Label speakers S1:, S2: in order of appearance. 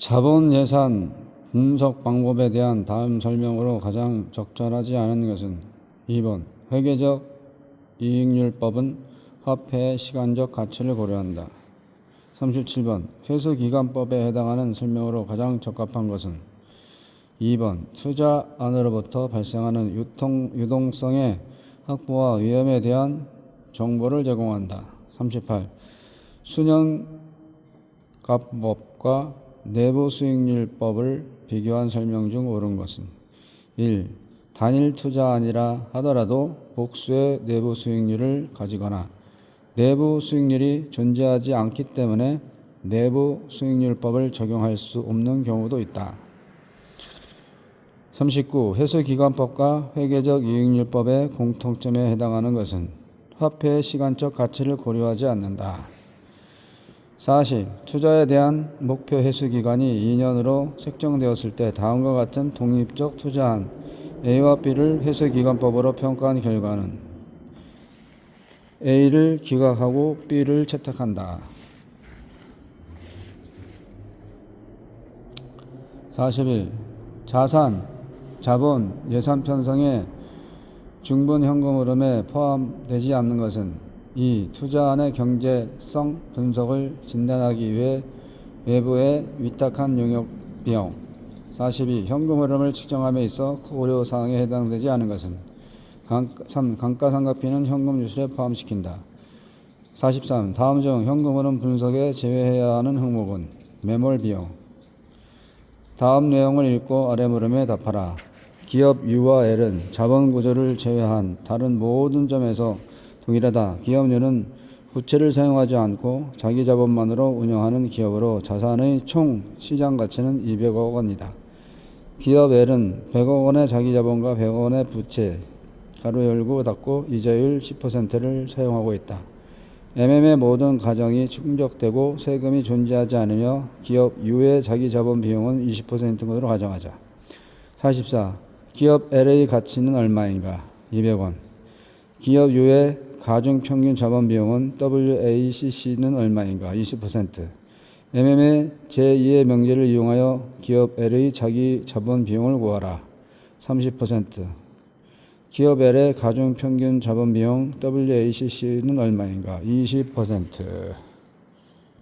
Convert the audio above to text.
S1: 자본 예산 분석 방법에 대한 다음 설명으로 가장 적절하지 않은 것은 2번 회계적 이익률법은 화폐의 시간적 가치를 고려한다. 37번 회수기간법에 해당하는 설명으로 가장 적합한 것은 2번 투자 안으로부터 발생하는 유통, 유동성의 확보와 위험에 대한 정보를 제공한다. 38. 수년값법과 내부 수익률법을 비교한 설명 중 옳은 것은 1. 단일 투자 아니라 하더라도 복수의 내부 수익률을 가지거나 내부 수익률이 존재하지 않기 때문에 내부 수익률법을 적용할 수 없는 경우도 있다. 39. 회수기간법과 회계적 이익률법의 공통점에 해당하는 것은 화폐의 시간적 가치를 고려하지 않는다. 40. 투자에 대한 목표 회수 기간이 2년으로 책정되었을 때 다음과 같은 독립적 투자한 A와 B를 회수 기간법으로 평가한 결과는 A를 기각하고 B를 채택한다. 41. 자산, 자본, 예산 편성에 중분 현금 흐름에 포함되지 않는 것은 이 투자안의 경제성 분석을 진단하기 위해 외부에 위탁한 용역 비용 42. 현금 흐름을 측정함에 있어 고려 사항에 해당되지 않은 것은 강가, 3. 감가상각비는 현금 유술에 포함시킨다. 43. 다음 중 현금 흐름 분석에 제외해야 하는 항목은 매몰 비용 다음 내용을 읽고 아래 물음에 답하라. 기업 U와 L은 자본 구조를 제외한 다른 모든 점에서 동일하다. 기업 U는 부채를 사용하지 않고 자기 자본만으로 운영하는 기업으로 자산의 총 시장 가치는 200억 원이다. 기업 L은 100억 원의 자기 자본과 100억 원의 부채 가로 열고 닫고 이자율 10%를 사용하고 있다. MM의 모든 가정이 충족되고 세금이 존재하지 않으며 기업 U의 자기 자본 비용은 20%으로 가정하자. 44. 기업 L의 가치는 얼마인가? 200원. 기업 U의 가중 평균 자본 비용은 WACC는 얼마인가? 20%. MM의 제2의 명제를 이용하여 기업 L의 자기 자본 비용을 구하라. 30%. 기업 L의 가중 평균 자본 비용 WACC는 얼마인가? 20%.